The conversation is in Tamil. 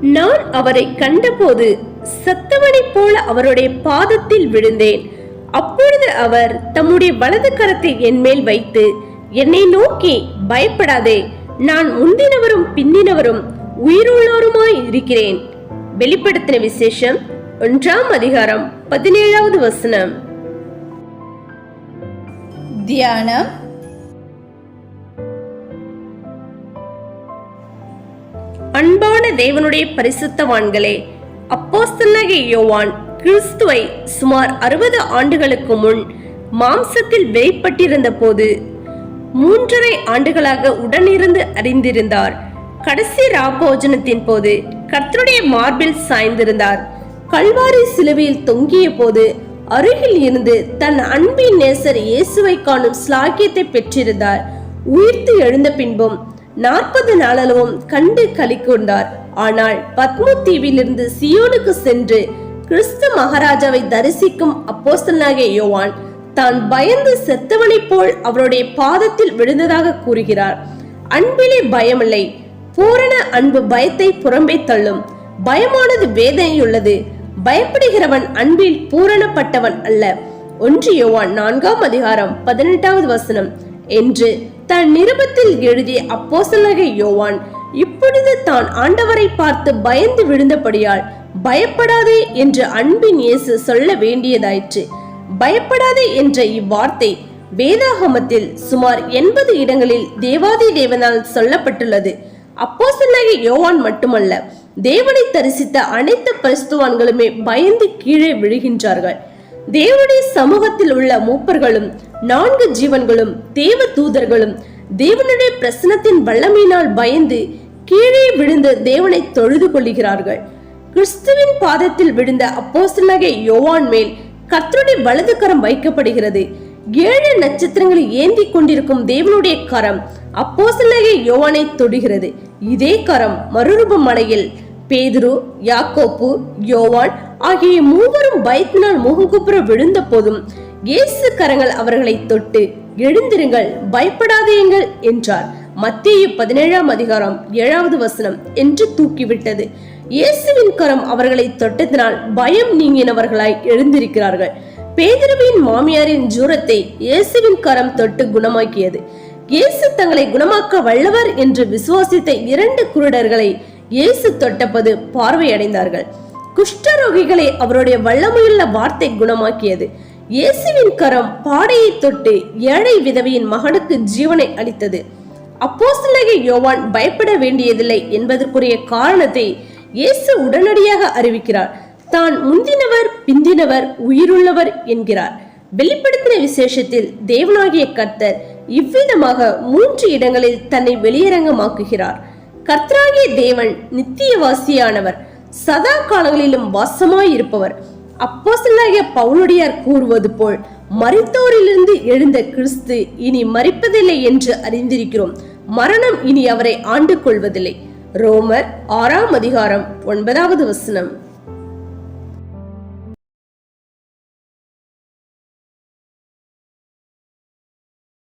நான் அவரை கண்டபோது சத்தவனை போல அவருடைய பாதத்தில் விழுந்தேன். அப்பொழுது அவர் தம்முடைய வலது கரத்தை என் மேல் வைத்து என்னை நோக்கி பயப்படாதே நான் முந்தினவரும் பின்னினவரும் உயிருள்ளோருமாய் இருக்கிறேன். வெளிப்படுத்தின விசேஷம் ஒன்றாம் அதிகாரம் பதினேழாவது வசனம். தியானம் தேவனுடைய பரிசுத்தவான்களே அப்போஸ்தலனாகிய யோவான் கிறிஸ்துவை சுமார் அறுபது ஆண்டுகளுக்கு முன் மாம்சத்தில் வெளிப்பட்டிருந்த போது மூன்றரை ஆண்டுகளாக உடனிருந்து அறிந்திருந்தார். கடைசி ராபோஜனத்தின் போது கர்த்தருடைய மார்பில் சாய்ந்திருந்தார். கல்வாரி சிலுவையில் தொங்கிய போது அருகில் இருந்து தன் அன்பின் நேசர் இயேசுவை காணும் ஸ்லாக்கியத்தை பெற்றிருந்தார். உயிர்த்து எழுந்த பின்பும் நாற்பது நாளளவும் கண்டு களி கொண்டார் ஆனால் பத்மு தீவிலிருந்து சியோனுக்கு சென்று கிறிஸ்து மகாராஜாவை தரிசிக்கும் அப்போஸ்தலனாகிய யோவான் தான் பயந்து செத்தவனைப் போல் அவருடைய பாதத்தில் விழுந்ததாக கூறுகிறார். அன்பிலே பயமில்லை. பூரண அன்பு பயத்தை புறம்பே தள்ளும். பயமானது வேதனையுள்ளது. பயப்படுகிறவன் அன்பில் பூரணப்பட்டவன் அல்ல. ஒன்று யோவான் நான்காம் அதிகாரம் பதினெட்டாவது வசனம். என்று தன் நிருபத்தில் எழுதிய அப்போஸ்தலனாகிய யோவான் இப்பொழுது தான் ஆண்டவரை பார்த்து பயந்து விழுந்தபடியால் பயப்படாதே என்று அன்பின் இயேசு சொல்ல வேண்டியதாயிற்று. பயப்படாதே என்ற இவ்வார்த்தை வேதாகமத்தில் சுமார் எண்பது இடங்களில் தேவாதி தேவனால் சொல்லப்பட்டுள்ளது. அப்போஸ்தலனாகிய யோவான் மட்டுமல்ல தேவனை தரிசித்த அனைத்து கிறிஸ்துவான்களுமே பயந்து கீழே விழுகின்றார்கள். தேவனுடைய சமூகத்தில் உள்ள மூப்பர்களும் நான்கு ஜீவன்களும் தேவ தூதர்களும் தேவனுடைய பிரசனத்தின் வல்லமையினால் பயந்து கீழே விழுந்து தேவனை தொழுது கொள்கிறார்கள் கிறிஸ்துவின் பாதத்தில் விழுந்த அப்போஸ்தலனாகிய யோவான் மேல் கர்த்தருடைய வலது கரம் வைக்கப்படுகிறது. ஏழு நட்சத்திரங்களை ஏந்தி கொண்டிருக்கும் தேவனுடைய கரம் அப்போஸ்தலனாகிய யோவானை தொடுகிறது. இதே கரம் மறுரூப மலையில் பேதுரு யாக்கோப்பு யோவான் ஆகிய மூவரும் பயத்தினால் முகங்குப்புற விழுந்த போதும் இயேசு கரங்கள் அவர்களை தொட்டு எழுந்திருங்கள் பயப்படாதேயுங்கள் என்றார். மத்திய பதினேழாம் அதிகாரம் ஏழாவது வசனம் என்று தூக்கிவிட்டது. இயேசுவின் கரம் அவர்களை தொட்டதினால் பயம் நீங்கினவர்களாய் எழுந்திருக்கிறார்கள். பேதிரவின் மாமியாரின் ஜூரத்தை இயேசுவின் கரம் தொட்டு குணமாக்கியது. இயேசு தங்களை குணமாக்க வல்லவர் என்று விசுவாசித்த இரண்டு குருடர்களை இயேசு தொட்டபோது பார்வையடைந்தார்கள். குஷ்டரோகிகளை அவருடைய வல்லமையுள்ள வார்த்தை குணமாக்கியது. இயேசுவின் கரம் பாடையை தொட்டு ஏழை விதவையின் மகனுக்கு ஜீவனை அளித்தது. அப்போ யோவான் பயப்பட வேண்டியதில்லை என்பதற்குரிய காரணத்தை இயேசு உடனடியாக அறிவிக்கிறார். தான் முந்தினவர் பிந்தினவர் உயிருள்ளவர் என்கிறார். வெளிப்படுத்தின விசேஷத்தில் தேவனாகிய கர்த்தர் இவ்விதமாக மூன்று இடங்களில் தன்னை வெளியரங்கமாக்குகிறார். கர்த்தராகிய தேவன் நித்தியவாசியானவர். சதா காலங்களிலும் வாசமாயிருப்பவர். அப்போசலாகிய பவுலுடையார் கூறுவது போல் மறித்தோரிலிருந்து எழுந்த கிறிஸ்து இனி மறிப்பதில்லை என்று அறிந்திருக்கிறோம். மரணம் இனி அவரை ஆண்டு கொள்வதில்லை ரோமர் ஆறாம் அதிகாரம் ஒன்பதாவது வசனம்.